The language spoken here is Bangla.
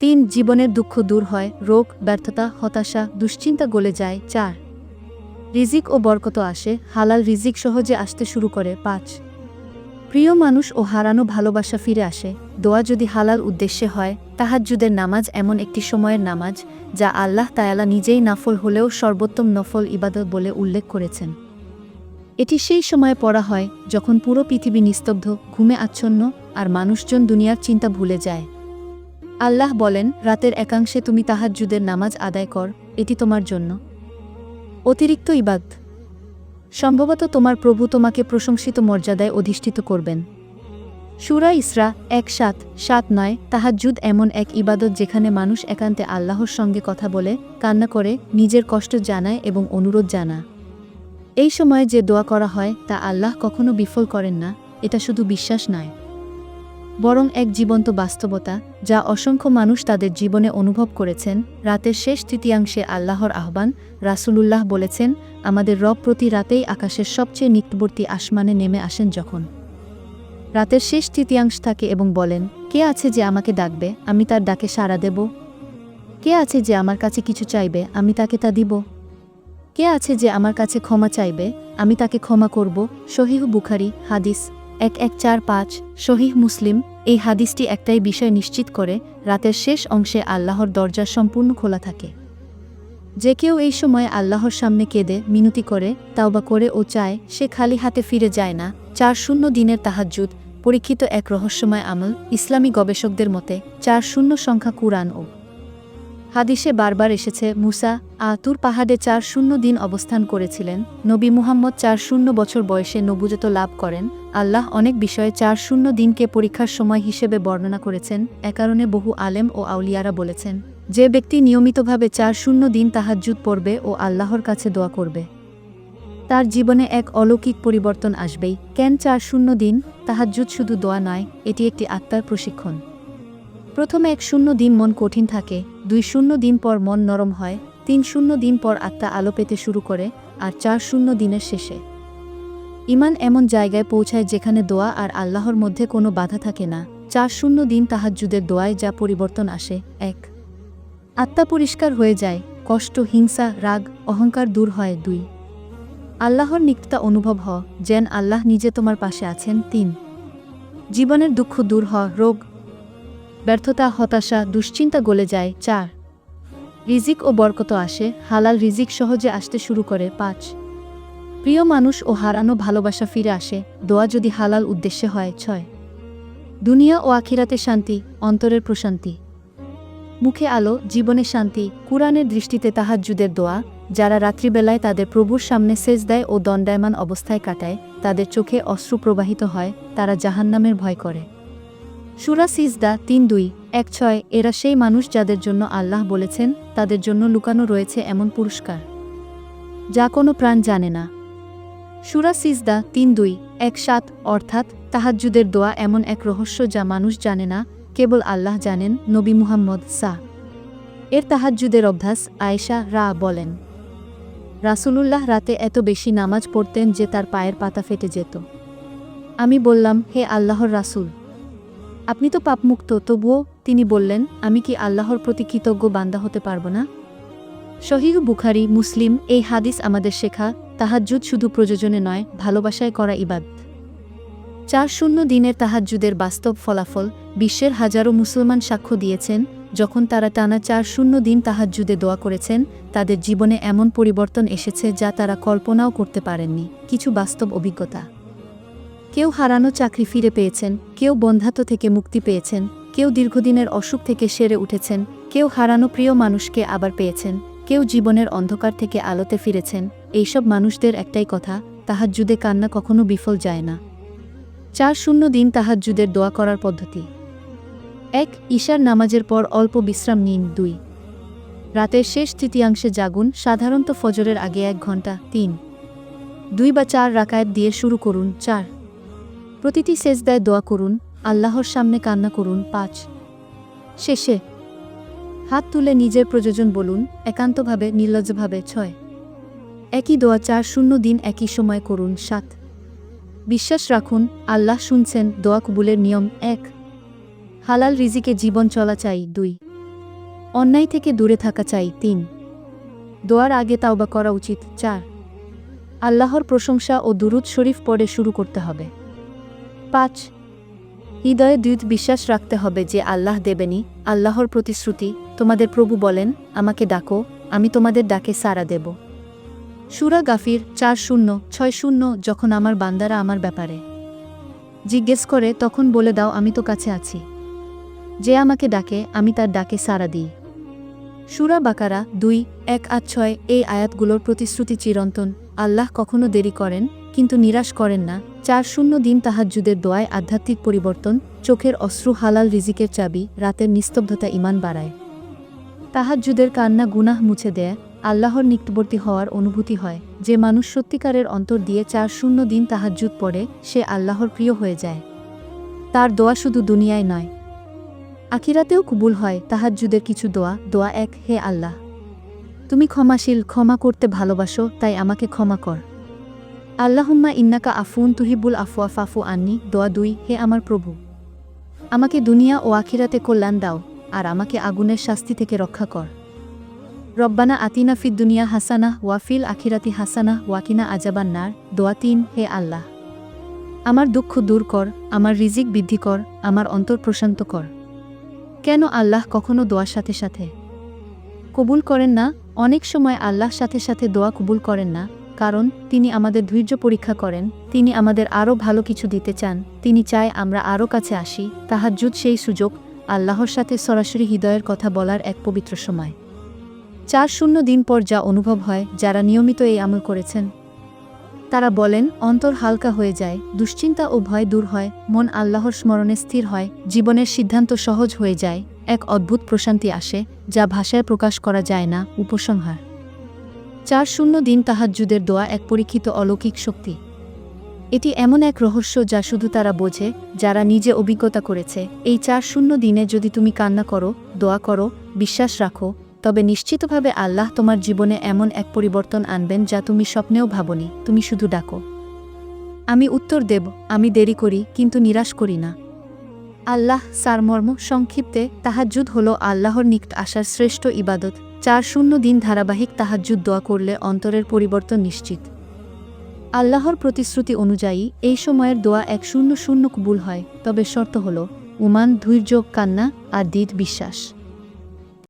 তিন জীবনের দুঃখ দূর হয়, রোগ, ব্যর্থতা, হতাশা, দুশ্চিন্তা গলে যায়, চার। রিজিক ও বরকত আসে, হালাল রিজিক সহজে আসতে শুরু করে, পাঁচ। প্রিয় মানুষ ও হারানো ভালোবাসা ফিরে আসে, দোয়া যদি হালাল উদ্দেশ্যে হয়, তাহাজ্জুদের নামাজ এমন একটি সময়ের নামাজ, যা আল্লাহ তায়ালা নিজেই নাফল হলেও সর্বোত্তম নফল ইবাদত বলে উল্লেখ করেছেন। এটি সেই সময়ে পড়া হয়, যখন পুরো পৃথিবী নিস্তব্ধ, ঘুমে আচ্ছন্ন, আর মানুষজন দুনিয়ার চিন্তা ভুলে যায়। আল্লাহ বলেন, রাতের একাংশে তুমি তাহাজ্জুদের নামাজ আদায় কর, এটি তোমার জন্য। অতিরিক্ত ইবাদ। সম্ভবত তোমার প্রভু তোমাকে প্রশংসিত মর্যাদায় অধিষ্ঠিত করবেন। সুরা ইসরা এক সাত সাত নয়, তাহাজ্জুদ এমন এক ইবাদত যেখানে মানুষ একান্তে আল্লাহর সঙ্গে কথা বলে, কান্না করে, নিজের কষ্ট জানায় এবং অনুরোধ জানা এই সময়ে যে দোয়া করা হয়, তা আল্লাহ কখনো বিফল করেন না, এটা শুধু বিশ্বাস নয়। বরং এক জীবন্ত বাস্তবতা, যা অসংখ্য মানুষ তাদের জীবনে অনুভব করেছেন, রাতের শেষ তৃতীয়াংশে আল্লাহর আহ্বান, রাসূলুল্লাহ বলেছেন, আমাদের রব প্রতি রাতেই আকাশের সবচেয়ে নিকটবর্তী আসমানে নেমে আসেন যখন রাতের শেষ তৃতীয়াংশ থাকে এবং বলেন, কে আছে যে আমাকে ডাকবে? আমি তার ডাকে সাড়া দেব। কে আছে যে আমার কাছে কিছু চাইবে? আমি তাকে তা দিব। কে আছে যে আমার কাছে ক্ষমা চাইবে? আমি তাকে ক্ষমা করব। শহীহ বুখারি, হাদিস এক এক চার পাঁচ শহীহ মুসলিম, এই হাদিসটি একটাই বিষয় নিশ্চিত করে, রাতের শেষ অংশে আল্লাহর দরজা সম্পূর্ণ খোলা থাকে। যে কেউ এই সময় আল্লাহর সামনে কেঁদে, মিনতি করে, তাওবা করে ও চায়, সে খালি হাতে ফিরে যায় না। চার শূন্য দিনের তাহাজ্জুদ, পরীক্ষিত এক রহস্যময় আমল, ইসলামী গবেষকদের মতে, চার শূন্য সংখ্যা কুরআন ও হাদিসে বারবার এসেছে, মুসা আতুর পাহাড়ে চার শূন্য দিন অবস্থান করেছিলেন, নবী মুহাম্মদ চার শূন্য বছর বয়সে নবুজত লাভ করেন আল্লাহ অনেক বিষয়ে চার শূন্য দিনকে পরীক্ষার সময় হিসেবে বর্ণনা করেছেন, এ কারণে বহু আলেম ও আউলিয়ারা বলেছেন, যে ব্যক্তি নিয়মিতভাবে চার শূন্য দিন তাহাজ্জুদ পড়বে ও আল্লাহর কাছে দোয়া করবে, তার জীবনে এক অলৌকিক পরিবর্তন আসবেই। কেন চার শূন্য দিন? তাহাজ্জুদ শুধু দোয়া নয়, এটি একটি আত্মার প্রশিক্ষণ। প্রথমে এক শূন্য দিন মন কঠিন থাকে, দুই শূন্য দিন পর মন নরম হয়, তিন শূন্য দিন পর আত্মা আলো পেতে শুরু করে, আর চার শূন্য দিনের শেষে। ইমান এমন জায়গায় পৌঁছায় যেখানে দোয়া আর আল্লাহর মধ্যে কোনো বাধা থাকে না। চার শূন্য দিন তাহাজ্জুদের দোয়ায় যা পরিবর্তন আসে। এক। আত্মা পরিষ্কার হয়ে যায়, কষ্ট, হিংসা, রাগ, অহংকার দূর হয়। দুই। আল্লাহর নিকটতা অনুভব হ যেন আল্লাহ নিজে তোমার পাশে আছেন। তিন। জীবনের দুঃখ দূর হ রোগ, ব্যর্থতা, হতাশা, দুশ্চিন্তা গলে যায়। চার। রিজিক ও বরকত আসে, হালাল রিজিক সহজে আসতে শুরু করে। পাঁচ। প্রিয় মানুষ ও হারানো ভালোবাসা ফিরে আসে, দোয়া যদি হালাল উদ্দেশ্যে হয়, ছয়। দুনিয়া ও আখিরাতে শান্তি, অন্তরের প্রশান্তি। মুখে আলো, জীবনে শান্তি, কুরআনের দৃষ্টিতে তাহাজ্জুদের দোয়া, যারা রাত্রিবেলায় তাদের প্রভুর সামনে সেজ দেয় ও দণ্ডায়মান অবস্থায় কাটায়, তাদের চোখে অশ্রু প্রবাহিত হয়, তারা জাহান্নামের ভয় করে। সুরা সিজদা তিন দুই, এক ছয়, এরা সেই মানুষ যাদের জন্য আল্লাহ বলেছেন, তাদের জন্য লুকানো রয়েছে এমন পুরস্কার। যা কোনো প্রাণ জানে না। সুরা সিজদা তিন দুই, এক সাত, অর্থাৎ তাহাজ্জুদের দোয়া এমন এক রহস্য যা মানুষ জানে না, কেবল আল্লাহ জানেন, নবী মুহাম্মদ সা। এর তাহাজ্জুদের অভ্যাস আয়েশা রা বলেন। রাসূলুল্লাহ রাতে এত বেশি নামাজ পড়তেন যে তার পায়ের পাতা ফেটে যেত। আমি বললাম, হে আল্লাহর রাসূল! আপনি তো পাপমুক্ত, তবুও তিনি বললেন, আমি কি আল্লাহর প্রতি কৃতজ্ঞ বান্দা হতে পারব না? শহীদ বুখারি, মুসলিম, এই হাদিস আমাদের শেখা তাহাজ্জুদ শুধু প্রযোজনে নয়, ভালোবাসায় করা ইবাদ। চার শূন্য দিনের তাহাজ্জুদের বাস্তব ফলাফল বিশ্বের হাজারো মুসলমান সাক্ষ্য দিয়েছেন, যখন তারা টানা চার শূন্য দিন তাহাজ্জুদে দোয়া করেছেন, তাদের জীবনে এমন পরিবর্তন এসেছে যা তারা কল্পনাও করতে পারেননি। কিছু বাস্তব অভিজ্ঞতা। কেউ হারানো চাকরি ফিরে পেয়েছেন, কেউ বন্ধাত্ব থেকে মুক্তি পেয়েছেন, কেউ দীর্ঘদিনের অসুখ থেকে সেরে উঠেছেন, কেউ হারানো প্রিয় মানুষকে আবার পেয়েছেন, কেউ জীবনের অন্ধকার থেকে আলোতে ফিরেছেন। এইসব মানুষদের একটাই কথা, তাহাজ্জুদে কান্না কখনো বিফল যায় না। চার শূন্য দিন তাহাজ্জুদের দোয়া করার পদ্ধতি। এক, ঈশার নামাজের পর অল্প বিশ্রাম নিন। দুই, রাতের শেষ তৃতীয়াংশে জাগুন, সাধারণত ফজরের আগে এক ঘণ্টা তিন, দুই বা চার রাকায়েত দিয়ে শুরু করুন। চার, প্রতিটি সেজদায় দোয়া করুন, আল্লাহর সামনে কান্না করুন। পাঁচ, শেষে হাত তুলে নিজের প্রযোজন বলুন, একান্তভাবে, নির্লজ্জভাবে। ছয় একই দোয়া চার শূন্য দিন একই সময় করুন সাত। বিশ্বাস রাখুন, আল্লাহ শুনছেন, দোয়া কবুলের নিয়ম এক। হালাল রিজিকে জীবন চলা চাই দুই। অন্যায় থেকে দূরে থাকা চাই তিন। দোয়ার আগে তাওবা করা উচিত চার। আল্লাহর প্রশংসা ও দুরুদ শরীফ পড়ে শুরু করতে হবে। পাঁচ। হৃদয়ে দৃঢ় বিশ্বাস রাখতে হবে যে আল্লাহ দেবেনি আল্লাহর প্রতিশ্রুতি। তোমাদের প্রভু বলেন, আমাকে ডাকো, আমি তোমাদের ডাকে সাড়া দেব। সুরা গাফির চার শূন্য, ছয় শূন্য যখন আমার বান্দারা আমার ব্যাপারে জিজ্ঞেস করে, তখন বলে দাও, আমি তো কাছে আছি। যে আমাকে ডাকে, আমি তার ডাকে সাড়া দিই। সুরা বাকারা দুই, এক আট ছয় এই আয়াতগুলোর প্রতিশ্রুতি চিরন্তন। আল্লাহ কখনো দেরি করেন, কিন্তু নিরাশ করেন না। চার শূন্য দিন তাহাজ্জুদের দোয়ায় আধ্যাত্মিক পরিবর্তন, চোখের অশ্রু হালাল রিজিকের চাবি, রাতের নিস্তব্ধতা ইমান বাড়ায়। তাহাজ্জুদের কান্না গুনাহ মুছে দেয় আল্লাহর নিকটবর্তী হওয়ার অনুভূতি হয়। যে মানুষ সত্যিকারের অন্তর দিয়ে চার শূন্য দিন তাহাজ্জুদ পড়ে, সে আল্লাহর প্রিয় হয়ে যায়। তার দোয়া শুধু দুনিয়ায় নয়। আখিরাতেও কবুল হয় তাহাজ্জুদের কিছু দোয়া। দোয়া এক, হে আল্লাহ! তুমি ক্ষমাশীল, ক্ষমা করতে ভালোবাসো, তাই আমাকে ক্ষমা কর। আল্লাহুম্মা ইন্নাকা আফুন তুহিবুল আফওয়া ফাফু আন্নি। দোয়া দুই, হে আমার প্রভু! আমাকে দুনিয়া ও আখিরাতে কল্যাণ দাও, আর আমাকে আগুনের শাস্তি থেকে রক্ষা কর। রব্বানা আতিনা ফিদ দুনিয়া হাসানা ওয়াফিল আখিরাতি হাসানা ওয়াকিনা আজাবান নার। দোয়া তিন, হে আল্লাহ। আমার দুঃখ দূর কর, আমার রিজিক বৃদ্ধি কর, আমার অন্তর প্রশান্ত কর। কেন আল্লাহ কখনো দোয়ার সাথে সাথে? কবুল করেন না? অনেক সময় আল্লাহ সাথে সাথে দোয়া কবুল করেন না, কারণ তিনি আমাদের ধৈর্য পরীক্ষা করেন, তিনি আমাদের আরও ভালো কিছু দিতে চান, তিনি চায় আমরা আরও কাছে আসি। তাহাজ্জুদ সেই সুযোগ, আল্লাহর সাথে সরাসরি হৃদয়ের কথা বলার এক পবিত্র সময়। চার শূন্য দিন পর যা অনুভব হয়, যারা নিয়মিত এই আমল করেছেন। তারা বলেন, অন্তর হালকা হয়ে যায়, দুশ্চিন্তা ও ভয় দূর হয়, মন আল্লাহর স্মরণে স্থির হয়, জীবনের সিদ্ধান্ত সহজ হয়ে যায়, এক অদ্ভুত প্রশান্তি আসে, যা ভাষায় প্রকাশ করা যায় না, উপসংহার। চার শূন্য দিন তাহাজ্জুদের দোয়া এক পরীক্ষিত অলৌকিক শক্তি। এটি এমন এক রহস্য যা শুধু তারা বোঝে, যারা নিজে অভিজ্ঞতা করেছে। এই চার শূন্য দিনে যদি তুমি কান্না করো, দোয়া করো, বিশ্বাস রাখো তবে নিশ্চিতভাবে আল্লাহ তোমার জীবনে এমন এক পরিবর্তন আনবেন যা তুমি স্বপ্নেও ভাবনি, তুমি শুধু ডাকো। আমি উত্তর দেব, আমি দেরি করি, কিন্তু নিরাশ করি না। আল্লাহ সারমর্ম সংক্ষিপ্তে, তাহাজ্জুদ হল আল্লাহর নিকট আসার শ্রেষ্ঠ ইবাদত চার শূন্য দিন ধারাবাহিক তাহাজ্জুদ দোয়া করলে অন্তরের পরিবর্তন নিশ্চিত। আল্লাহর প্রতিশ্রুতি অনুযায়ী, এই সময়ের দোয়া এক শূন্য শূন্য কবুল হয়, তবে শর্ত হল, উমান, ধৈর্য, কান্না আর দৃঢ় বিশ্বাস।